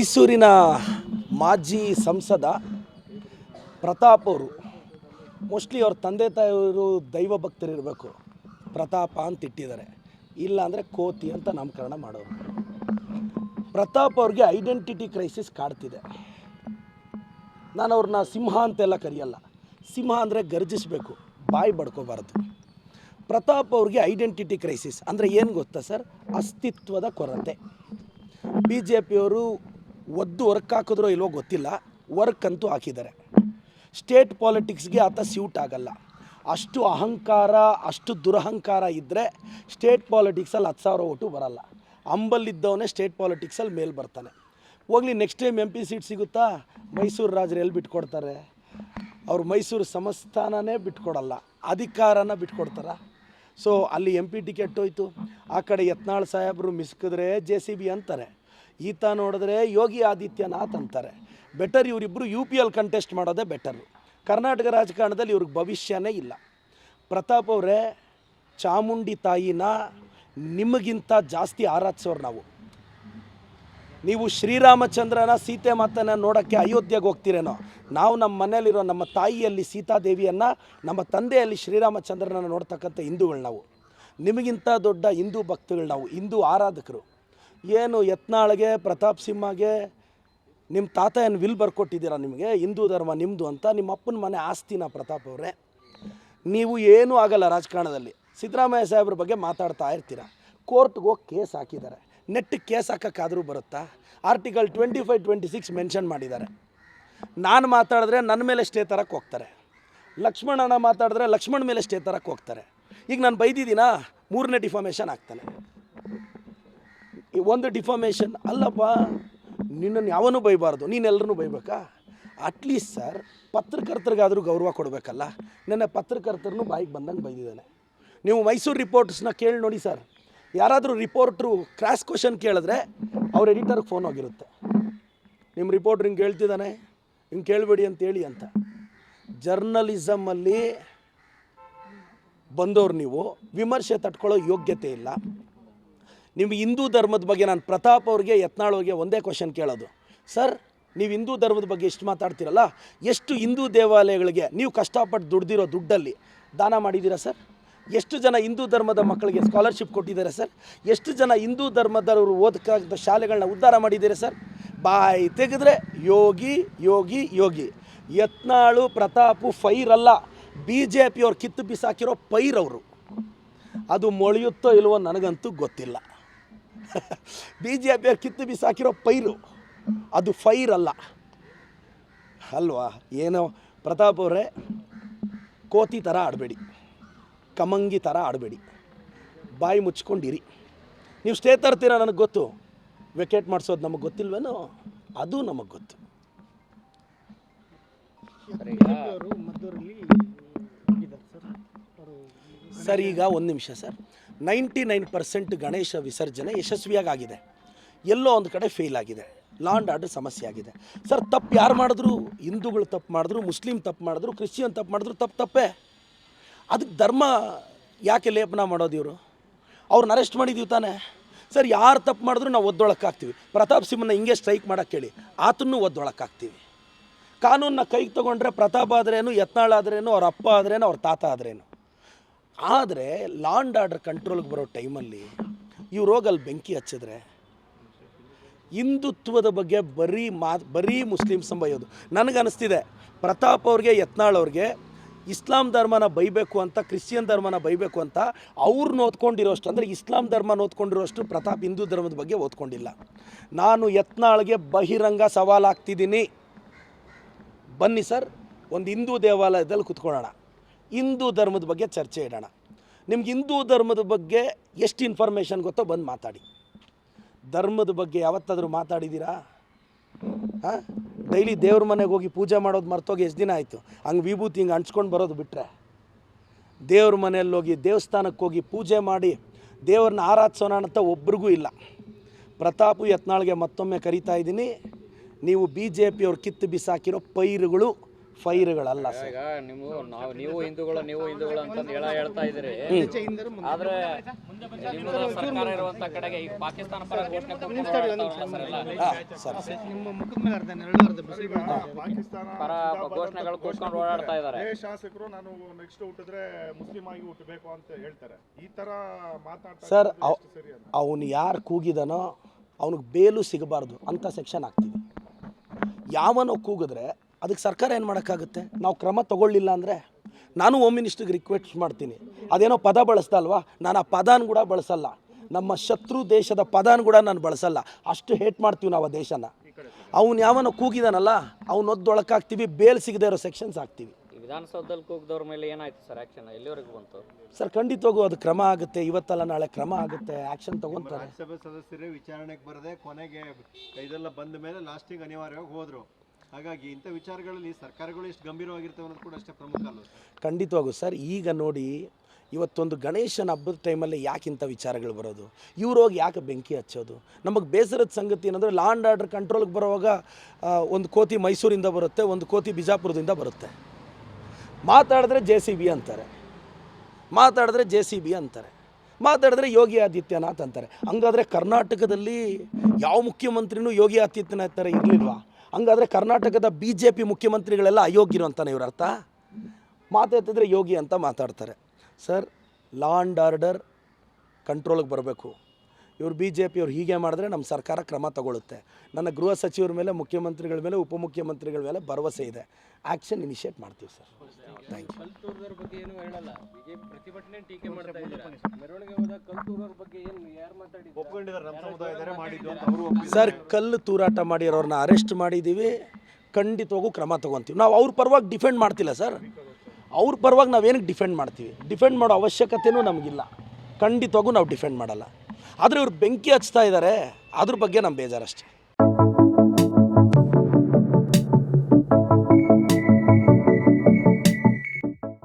ಮೈಸೂರಿನ ಮಾಜಿ ಸಂಸದ ಪ್ರತಾಪ್ ಅವರು. ಮೋಸ್ಟ್ಲಿ ಅವ್ರ ತಂದೆ ತಾಯಿಯವರು ದೈವ ಭಕ್ತರಿರಬೇಕು. ಪ್ರತಾಪ ಅಂತ ಇಟ್ಟಿದ್ದಾರೆ. ಇಲ್ಲ ಅಂದರೆ ಕೋತಿ ಅಂತ ನಾಮಕರಣ ಮಾಡೋರು. ಪ್ರತಾಪ್ ಅವ್ರಿಗೆ ಐಡೆಂಟಿಟಿ ಕ್ರೈಸಿಸ್ ಕಾಡ್ತಿದೆ. ನಾನು ಅವ್ರನ್ನ ಸಿಂಹ ಅಂತೆಲ್ಲ ಕರೆಯಲ್ಲ. ಸಿಂಹ ಅಂದರೆ ಗರ್ಜಿಸಬೇಕು. ಬಾಯಿ ಬಡ್ಕೋಬಾರ್ದು. ಪ್ರತಾಪ್ ಅವ್ರಿಗೆ ಐಡೆಂಟಿಟಿ ಕ್ರೈಸಿಸ್. ಅಂದರೆ ಏನು ಗೊತ್ತಾ ಸರ್? ಅಸ್ತಿತ್ವದ ಕೊರತೆ. ಬಿ ಜೆ ಪಿಯವರು ಒದ್ದು ವರ್ಕ್ ಹಾಕಿದ್ರೋ ಇಲ್ವೋ ಗೊತ್ತಿಲ್ಲ. ವರ್ಕ್ ಅಂತೂ ಹಾಕಿದ್ದಾರೆ. ಸ್ಟೇಟ್ ಪಾಲಿಟಿಕ್ಸ್ಗೆ ಆತ ಸ್ಯೂಟ್ ಆಗಲ್ಲ. ಅಷ್ಟು ಅಹಂಕಾರ, ಅಷ್ಟು ದುರಹಂಕಾರ ಇದ್ದರೆ ಸ್ಟೇಟ್ ಪಾಲಿಟಿಕ್ಸಲ್ಲಿ ಹತ್ತು ಸಾವಿರ ಓಟು ಬರಲ್ಲ. ಅಂಬಲ್ಲಿದ್ದವನೇ ಸ್ಟೇಟ್ ಪಾಲಿಟಿಕ್ಸಲ್ಲಿ ಮೇಲೆ ಬರ್ತಾನೆ. ಹೋಗ್ಲಿ next time M P seat ಸಿಗುತ್ತಾ? ಮೈಸೂರು ರಾಜರು ಎಲ್ಲಿ ಬಿಟ್ಕೊಡ್ತಾರೆ? ಅವ್ರು ಮೈಸೂರು ಸಂಸ್ಥಾನನೇ ಬಿಟ್ಕೊಡಲ್ಲ. ಅಧಿಕಾರನ ಬಿಟ್ಕೊಡ್ತಾರ? ಸೊ ಅಲ್ಲಿ ಎಂ ಪಿ ಟಿಕೆಟ್ ಹೋಯ್ತು. ಆ ಕಡೆ ಯತ್ನಾಳ್ ಸಾಹೇಬರು ಮಿಸ್ಕಿದ್ರೆ ಜೆ ಸಿ ಬಿ ಅಂತಾರೆ. ಈತ ನೋಡಿದ್ರೆ ಯೋಗಿ ಆದಿತ್ಯನಾಥ್ ಅಂತಾರೆ. ಬೆಟರ್ ಇವರಿಬ್ಬರು ಯು ಪಿ ಎಲ್ ಕಂಟೆಸ್ಟ್ ಮಾಡೋದೇ ಬೆಟರು ಕರ್ನಾಟಕ ರಾಜಕಾರಣದಲ್ಲಿ ಇವ್ರಿಗೆ ಭವಿಷ್ಯನೇ ಇಲ್ಲ. ಪ್ರತಾಪ್ ಅವರೇ, ಚಾಮುಂಡಿ ತಾಯಿನ ನಿಮಗಿಂತ ಜಾಸ್ತಿ ಆರಾಧಿಸೋರು ನಾವು. ನೀವು ಶ್ರೀರಾಮಚಂದ್ರನ ಸೀತೆ ಮಾತನ್ನ ನೋಡೋಕ್ಕೆ ಅಯೋಧ್ಯೆಗೆ ಹೋಗ್ತೀರೇನೋ? ನಾವು ನಮ್ಮ ಮನೆಯಲ್ಲಿರೋ ನಮ್ಮ ತಾಯಿಯಲ್ಲಿ ಸೀತಾದೇವಿಯನ್ನು, ನಮ್ಮ ತಂದೆಯಲ್ಲಿ ಶ್ರೀರಾಮಚಂದ್ರನ ನೋಡ್ತಕ್ಕಂಥ ಹಿಂದೂಗಳು ನಾವು. ನಿಮಗಿಂತ ದೊಡ್ಡ ಹಿಂದೂ ಭಕ್ತಗಳು ನಾವು, ಹಿಂದೂ ಆರಾಧಕರು. ಏನು ಯತ್ನಾಳ್ಗೆ, ಪ್ರತಾಪ್ ಸಿಂಹಗೆ ನಿಮ್ಮ ತಾತ ಏನು ವಿಲ್ ಬರ್ಕೊಟ್ಟಿದ್ದೀರಾ ನಿಮಗೆ? ಹಿಂದೂ ಧರ್ಮ ನಿಮ್ಮದು ಅಂತ ನಿಮ್ಮ ಅಪ್ಪನ ಮನೆ ಆಸ್ತಿನ ಪ್ರತಾಪ್ ಅವರೇ. ನೀವು ಏನೂ ಆಗಲ್ಲ ರಾಜಕಾರಣದಲ್ಲಿ. ಸಿದ್ದರಾಮಯ್ಯ ಸಾಹೇಬ್ರ ಬಗ್ಗೆ ಮಾತಾಡ್ತಾ ಇರ್ತೀರ? ಕೋರ್ಟ್ಗೆ ಹೋಗಿ ಕೇಸ್ ಹಾಕಿದ್ದಾರೆ. ನೆಟ್ಟಿಗೆ ಕೇಸ್ ಹಾಕೋಕ್ಕಾದರೂ ಬರುತ್ತಾ? Article twenty five twenty six mention ಮಾಡಿದ್ದಾರೆ. ನಾನು ಮಾತಾಡಿದ್ರೆ ನನ್ನ ಮೇಲೆ ಸ್ಟೇ ತರಕ್ಕೆ ಹೋಗ್ತಾರೆ. ಲಕ್ಷ್ಮಣನ ಮಾತಾಡಿದ್ರೆ ಲಕ್ಷ್ಮಣ್ ಮೇಲೆ ಸ್ಟೇ ತರಕ್ಕೆ ಹೋಗ್ತಾರೆ. ಈಗ ನಾನು ಬೈದಿದ್ದೀನಾ? ಮೂರನೇ ಡಿಫಾಮೇಷನ್ ಆಗ್ತಾನೆ. ಈ ಒಂದು ಡಿಫಾಮೇಷನ್ ಅಲ್ಲಪ್ಪ, ನಿನ್ನನ್ನು ಯಾವನೂ ಬೈಬಾರ್ದು ನೀನೆಲ್ಲರೂ ಬೈಬೇಕಾ? ಅಟ್ಲೀಸ್ಟ್ ಸರ್ ಪತ್ರಕರ್ತರಿಗಾದರೂ ಗೌರವ ಕೊಡಬೇಕಲ್ಲ. ನನ್ನ ಪತ್ರಕರ್ತರನ್ನು ಬಾಯಿಗೆ ಬಂದಂಗೆ ಬೈದಿದ್ದಾನೆ. ನೀವು ಮೈಸೂರು ರಿಪೋರ್ಟ್ಸ್ನ ಕೇಳಿ ನೋಡಿ ಸರ್ ಯಾರಾದರೂ ರಿಪೋರ್ಟ್ರು ಕ್ರಾಸ್ ಕ್ವಶನ್ ಕೇಳಿದ್ರೆ ಅವ್ರ ಎಡಿಟರ್ಗೆ ಫೋನ್ ಹೋಗಿರುತ್ತೆ. ನಿಮ್ಮ ರಿಪೋರ್ಟ್ರ್ ಹಿಂಗೆ ಹೇಳ್ತಿದ್ದಾನೆ ಹಿಂಗೆ ಕೇಳಬೇಡಿ ಅಂತೇಳಿ ಅಂತ. ಜರ್ನಲಿಸಮಲ್ಲಿ ಬಂದವ್ರು ನೀವು, ವಿಮರ್ಶೆ ತಟ್ಕೊಳ್ಳೋ ಯೋಗ್ಯತೆ ಇಲ್ಲ. ನಿಮ್ಮ ಹಿಂದೂ ಧರ್ಮದ ಬಗ್ಗೆ ನಾನು ಪ್ರತಾಪ್ ಅವ್ರಿಗೆ, ಯತ್ನಾಳ್ ಒಂದೇ ಕ್ವಶನ್ ಕೇಳೋದು. ಸರ್, ನೀವು ಹಿಂದೂ ಧರ್ಮದ ಬಗ್ಗೆ ಎಷ್ಟು ಮಾತಾಡ್ತೀರಲ್ಲ, ಎಷ್ಟು ಹಿಂದೂ ದೇವಾಲಯಗಳಿಗೆ ನೀವು ಕಷ್ಟಪಟ್ಟು ದುಡ್ದಿರೋ ದುಡ್ಡಲ್ಲಿ ದಾನ ಮಾಡಿದ್ದೀರಾ ಸರ್? ಎಷ್ಟು ಜನ ಹಿಂದೂ ಧರ್ಮದ ಮಕ್ಕಳಿಗೆ ಸ್ಕಾಲರ್ಶಿಪ್ ಕೊಟ್ಟಿದ್ದಾರೆ ಸರ್? ಎಷ್ಟು ಜನ ಹಿಂದೂ ಧರ್ಮದವರು ಓದಕ್ಕಾಗದ ಶಾಲೆಗಳನ್ನ ಉದ್ಧಾರ ಮಾಡಿದ್ದೀರಾ ಸರ್? ಬಾಯಿ ತೆಗೆದ್ರೆ ಯೋಗಿ ಯೋಗಿ ಯೋಗಿ. ಯತ್ನಾಳು, ಪ್ರತಾಪು ಫೈರಲ್ಲ ಬಿ ಜೆ ಪಿಯವ್ರು ಕಿತ್ತು ಬಿಸಾಕಿರೋ ಪೈರ್ ಅವರು. ಅದು ಮೊಳೆಯುತ್ತೋ ಇಲ್ವೋ ನನಗಂತೂ ಗೊತ್ತಿಲ್ಲ. ಬಿ ಜೆ ಪಿಯವ್ರು ಕಿತ್ತು ಬಿಸಾಕಿರೋ ಪೈರು. ಅದು ಫೈರ್ ಅಲ್ಲ. ಅಲ್ವಾ? ಏನೋ ಪ್ರತಾಪ್ ಅವರೇ ಕೋತಿ ಥರ ಆಡಬೇಡಿ. ಕಮಂಗಿ ಥರ ಆಡಬೇಡಿ. ಬಾಯಿ ಮುಚ್ಕೊಂಡಿರಿ. ನೀವು ಸ್ಟೇ ತರ್ತೀರ ನನಗೆ ಗೊತ್ತು. ವೆಕೇಟ್ ಮಾಡಿಸೋದು ನಮಗೆ ಗೊತ್ತಿಲ್ವೇನೋ? ಅದು ನಮಗೆ ಗೊತ್ತು. ಸರ್ ಈಗ ಒಂದು ನಿಮಿಷ sir. Ninety nine percent Ganesh ವಿಸರ್ಜನೆ ಯಶಸ್ವಿಯಾಗಿ ಆಗಿದೆ ಎಲ್ಲೋ ಒಂದು ಕಡೆ ಫೇಲ್ ಆಗಿದೆ. ಲಾಂಡ್ ಆರ್ಡರ್ ಸಮಸ್ಯೆ ಆಗಿದೆ. ಸರ್ ತಪ್ಪು ಯಾರು ಮಾಡಿದ್ರು? ಹಿಂದೂಗಳು ತಪ್ಪು ಮಾಡಿದ್ರು, ಮುಸ್ಲಿಂ ತಪ್ಪು ಮಾಡಿದ್ರು, ಕ್ರಿಶ್ಚಿಯನ್ ತಪ್ಪು ಮಾಡಿದ್ರು, ತಪ್ಪು ತಪ್ಪೇ. ಅದಕ್ಕೆ ಧರ್ಮ ಯಾಕೆ ಲೇಪನ ಮಾಡೋದು ಇವರು? ಅವ್ರನ್ನ ಅರೆಸ್ಟ್ ಮಾಡಿದ್ದೀವಿ ತಾನೇ. ಸರ್ ಯಾರು ತಪ್ಪು ಮಾಡಿದ್ರು ನಾವು ಒದ್ದೊಳಕ್ಕಾಗ್ತೀವಿ. ಪ್ರತಾಪ್ ಸಿಂಹನ ಹಿಂಗೆ ಸ್ಟ್ರೈಕ್ ಮಾಡೋಕ್ಕೆ ಹೇಳಿ, ಆತನ್ನೂ ಒದ್ದೊಳಕ್ಕಾಗ್ತೀವಿ. ಕಾನೂನನ್ನ ಕೈಗೆ ತೊಗೊಂಡ್ರೆ ಪ್ರತಾಪ್ ಆದ್ರೇನು, ಯತ್ನಾಳ್ ಆದ್ರೇನು, ಅವ್ರ ಅಪ್ಪ ಆದ್ರೇನು, ಅವ್ರ ತಾತ ಆದ್ರೇನು? ಆದರೆ ಲಾಂಡ್ ಆರ್ಡರ್ ಕಂಟ್ರೋಲ್ಗೆ ಬರೋ ಟೈಮಲ್ಲಿ ಇವ್ರು ಹೋಗಲ್ಲಿ ಬೆಂಕಿ ಹಚ್ಚಿದ್ರೆ ಹಿಂದುತ್ವದ ಬಗ್ಗೆ ಬರೀ ಮಾ, ಬರೀ ಮುಸ್ಲಿಮ್ ಸಂಬಯೋದು ನನಗೆ ನನಗನ್ನಿಸ್ತಿದೆ ಪ್ರತಾಪ್ ಅವ್ರಿಗೆ, ಯತ್ನಾಳ್ ಅವ್ರಿಗೆ ಇಸ್ಲಾಂ ಧರ್ಮನ ಬೈಬೇಕು ಅಂತ, ಕ್ರಿಶ್ಚಿಯನ್ ಧರ್ಮನ ಬೈಬೇಕು ಅಂತ ಅವ್ರು ಓದ್ಕೊಂಡಿರೋಷ್ಟು ಅಂದರೆ ಇಸ್ಲಾಂ ಧರ್ಮ ಓದ್ಕೊಂಡಿರೋಷ್ಟು ಪ್ರತಾಪ್ ಹಿಂದೂ ಧರ್ಮದ ಬಗ್ಗೆ ಓದ್ಕೊಂಡಿಲ್ಲ. ನಾನು ಯತ್ನಾಳ್ಗೆ ಬಹಿರಂಗ ಸವಾಲಾಗ್ತಿದ್ದೀನಿ. ಬನ್ನಿ ಸರ್, ಒಂದು ಹಿಂದೂ ದೇವಾಲಯದಲ್ಲಿ ಕುತ್ಕೊಳ್ಳೋಣ. ಹಿಂದೂ ಧರ್ಮದ ಬಗ್ಗೆ ಚರ್ಚೆ ಇಡೋಣ. ನಿಮ್ಗೆ ಹಿಂದೂ ಧರ್ಮದ ಬಗ್ಗೆ ಎಷ್ಟು ಇನ್ಫಾರ್ಮೇಷನ್ ಗೊತ್ತೋ ಬಂದು ಮಾತಾಡಿ. ಧರ್ಮದ ಬಗ್ಗೆ ಯಾವತ್ತಾದರೂ ಮಾತಾಡಿದ್ದೀರಾ ಹಾಂ? ಡೈಲಿ ದೇವ್ರ ಮನೆಗೆ ಹೋಗಿ ಪೂಜೆ ಮಾಡೋದು ಮರ್ತೋಗಿ ಎಷ್ಟು ದಿನ ಆಯಿತು? ಹಂಗೆ ವಿಭೂತಿ ಹಿಂಗೆ ಹಂಚ್ಕೊಂಡು ಬರೋದು ಬಿಟ್ಟರೆ ದೇವ್ರ ಮನೆಯಲ್ಲಿ ಹೋಗಿ ದೇವಸ್ಥಾನಕ್ಕೆ ಹೋಗಿ ಪೂಜೆ ಮಾಡಿ ದೇವ್ರನ್ನ ಆರಾಧಿಸೋಣ ಅಂತ ಒಬ್ರಿಗೂ ಇಲ್ಲ. ಪ್ರತಾಪು ಯತ್ನಾಳ್ಗೆ ಮತ್ತೊಮ್ಮೆ ಕರಿತಾ ಇದ್ದೀನಿ. ನೀವು ಬಿ ಜೆ ಪಿಯವ್ರು ಕಿತ್ತು ಬಿಸಾಕಿರೋ ಪೈರುಗಳು ಫೈರ್ಗಳಲ್ಲ ಸರ್. ಈಗ ನೀವು ನಾವು ನೀವು ಹಿಂದೂಗಳು ನೀವು ಹಿಂದೂಗಳು ಅಂತಂದು ಹೇಳ ಹೇಳ್ತಾ ಇದ್ರಿ ಆದ್ರೆ ನಿಮ್ಮದು ಸರ್ಕಾರ ಇರುವಂತ ಕಡೆಗೆ ಈಗ ಪಾಕಿಸ್ತಾನ ಪರ ಘೋಷಣೆ ಸರ್ ಪರ ಘೋಷಣೆಗಳು ಕೂತ್ಕೊಂಡು ಓಡಾಡ್ತಾ ಇದ್ದಾರೆ. ಶಾಸಕರು ನಾನು ನೆಕ್ಸ್ಟ್ ಹುಟ್ಟಿದ್ರೆ ಮುಸ್ಲಿಂ ಆಗಿ ಹುಟ್ಟಬೇಕು ಅಂತ ಹೇಳ್ತಾರೆ. ಈ ತರ ಮಾತಾಡ್ತಾ ಸರ್ ಅವನು ಯಾರು ಕೂಗಿದಾನೋ ಅವನಿಗೆ ಬೇಲು ಸಿಗಬಾರ್ದು ಅಂತ ಸೆಕ್ಷನ್ ಹಾಕ್ತೀವಿ ಯಾವನೋ ಕೂಗಿದ್ರೆ ಅದಕ್ಕೆ ಸರ್ಕಾರ ಏನು ಮಾಡೋಕ್ಕಾಗುತ್ತೆ? ನಾವು ಕ್ರಮ ತಗೊಳ್ಳಿಲ್ಲ ಅಂದರೆ ನಾನು ಹೋಮ್ ಮಿನಿಸ್ಟ್ರಿಗೆ ರಿಕ್ವೆಸ್ಟ್ ಮಾಡ್ತೀನಿ. ಅದೇನೋ ಪದ ಬಳಸ್ದ ಅಲ್ವಾ? ನಾನು ಆ ಪದಾನ ಕೂಡ ಬಳಸಲ್ಲ. ನಮ್ಮ ಶತ್ರು ದೇಶದ ಪದಾನ ಕೂಡ ನಾನು ಬಳಸಲ್ಲ. ಅಷ್ಟು ಹೇಟ್ ಮಾಡ್ತೀವಿ ನಾವು ಆ ದೇಶನ. ಅವ್ನು ಯಾವನೋ ಕೂಗಿದಾನಲ್ಲ ಅವ್ನು ಒದ್ದೊಳಕಾಗ್ತೀವಿ ಬೇಲ್ ಸಿಗದೆ ಇರೋ ಸೆಕ್ಷನ್ಸ್ ಹಾಕ್ತೀವಿ. ವಿಧಾನಸೌಧದಲ್ಲಿ ಕೂಗಿದವ್ರ ಮೇಲೆ ಏನಾಯ್ತು ಸರ್ ಆ್ಯಕ್ಷನ್ ಎಲ್ಲಿವರೆಗೂ ಬಂತು? ಸರ್ ಖಂಡಿತವಾಗೂ ಅದು ಕ್ರಮ ಆಗುತ್ತೆ. ಇವತ್ತಲ್ಲ ನಾಳೆ ಕ್ರಮ ಆಗುತ್ತೆ. ಆ್ಯಕ್ಷನ್ ತಗೊತಾರೆ. ರಾಜ್ಯಸಭೆ ಸದಸ್ಯರೇ ವಿಚಾರಣೆಗೆ ಬರದೆ ಕೊನೆಗೆ ಇದೆಲ್ಲ ಬಂದ ಮೇಲೆ ಲಾಸ್ಟಿಗೆ ಅನಿವಾರ್ಯವಾಗಿ ಹೋದ್ರು. ಹಾಗಾಗಿ ಇಂಥ ವಿಚಾರಗಳಲ್ಲಿ ಸರ್ಕಾರಗಳು ಎಷ್ಟು ಗಂಭೀರವಾಗಿರ್ತವೆ ಅನ್ನೋದು ಕೂಡ ಅಷ್ಟೇ ಪ್ರಮುಖ ಅಲ್ಲ ಖಂಡಿತವಾಗೂ ಸರ್, ಈಗ ನೋಡಿ ಇವತ್ತೊಂದು ಗಣೇಶನ ಹಬ್ಬದ ಟೈಮಲ್ಲಿ ಯಾಕೆ ಇಂಥ ವಿಚಾರಗಳು ಬರೋದು? ಇವ್ರು ಹೋಗಿ ಯಾಕೆ ಬೆಂಕಿ ಹಚ್ಚೋದು? ನಮಗೆ ಬೇಸರದ ಸಂಗತಿ ಏನಂದರೆ ಲಾ ಆ್ಯಂಡ್ ಆರ್ಡರ್ ಕಂಟ್ರೋಲ್ಗೆ ಬರುವಾಗ ಒಂದು ಕೋತಿ ಮೈಸೂರಿಂದ ಬರುತ್ತೆ, ಒಂದು ಕೋತಿ ಬಿಜಾಪುರದಿಂದ ಬರುತ್ತೆ. ಮಾತಾಡಿದ್ರೆ ಜೆ ಸಿ ಬಿ ಅಂತಾರೆ. ಮಾತಾಡಿದ್ರೆ ಜೆ ಸಿ ಬಿ ಅಂತಾರೆ. ಮಾತಾಡಿದ್ರೆ ಯೋಗಿ ಆದಿತ್ಯನಾಥ್ ಅಂತಾರೆ. ಹಂಗಾದರೆ ಕರ್ನಾಟಕದಲ್ಲಿ ಯಾವ ಮುಖ್ಯಮಂತ್ರಿನೂ ಯೋಗಿ ಆದಿತ್ಯನಾಥ್ ಥರ ಇರಲಿಲ್ವಾ? ಹಂಗಾದ್ರೆ ಕರ್ನಾಟಕದ ಬಿ ಜೆ ಪಿ ಮುಖ್ಯಮಂತ್ರಿಗಳೆಲ್ಲ ಅಯೋಗ್ಯರು ಅಂತಾನೆ ಇವ್ರ ಅರ್ಥ? ಮಾತಾಡ್ತಿದ್ರೆ ಯೋಗಿ ಅಂತ ಮಾತಾಡ್ತಾರೆ. ಸರ್ ಲಾ ಆ್ಯಂಡ್ ಆರ್ಡರ್ ಕಂಟ್ರೋಲಿಗೆ ಬರಬೇಕು. ಇವರು ಬಿ ಜೆ ಪಿಯವ್ರು ಹೀಗೆ ಮಾಡಿದ್ರೆ ನಮ್ಮ ಸರ್ಕಾರ ಕ್ರಮ ತಗೊಳ್ಳುತ್ತೆ. ನನ್ನ ಗೃಹ ಸಚಿವರ ಮೇಲೆ, ಮುಖ್ಯಮಂತ್ರಿಗಳ ಮೇಲೆ, ಉಪಮುಖ್ಯಮಂತ್ರಿಗಳ ಮೇಲೆ ಭರವಸೆ ಇದೆ. ಆ್ಯಕ್ಷನ್ ಇನಿಷಿಯೇಟ್ ಮಾಡ್ತೀವಿ ಸರ್. ಥ್ಯಾಂಕ್ ಯು ಸರ್ ಕಲ್ಲು ತೂರಾಟ ಮಾಡಿರೋರನ್ನ ಅರೆಸ್ಟ್ ಮಾಡಿದ್ದೀವಿ. ಖಂಡಿತವಾಗೂ ಕ್ರಮ ತೊಗೊತೀವಿ. ನಾವು ಅವ್ರ ಪರವಾಗಿ ಡಿಫೆಂಡ್ ಮಾಡ್ತಿಲ್ಲ ಸರ್. ಅವ್ರ ಪರವಾಗಿ ನಾವೇನಕ್ಕೆ ಡಿಫೆಂಡ್ ಮಾಡ್ತೀವಿ? ಡಿಫೆಂಡ್ ಮಾಡೋ ಅವಶ್ಯಕತೆಯೂ ನಮಗಿಲ್ಲ. ಖಂಡಿತವಾಗೂ ನಾವು ಡಿಫೆಂಡ್ ಮಾಡಲ್ಲ. ಆದರೆ ಇವ್ರು ಬೆಂಕಿ ಹಚ್ತಾ ಇದ್ದಾರೆ ಅದ್ರ ಬಗ್ಗೆ ನಮ್ಮ ಬೇಜಾರಷ್ಟೇ.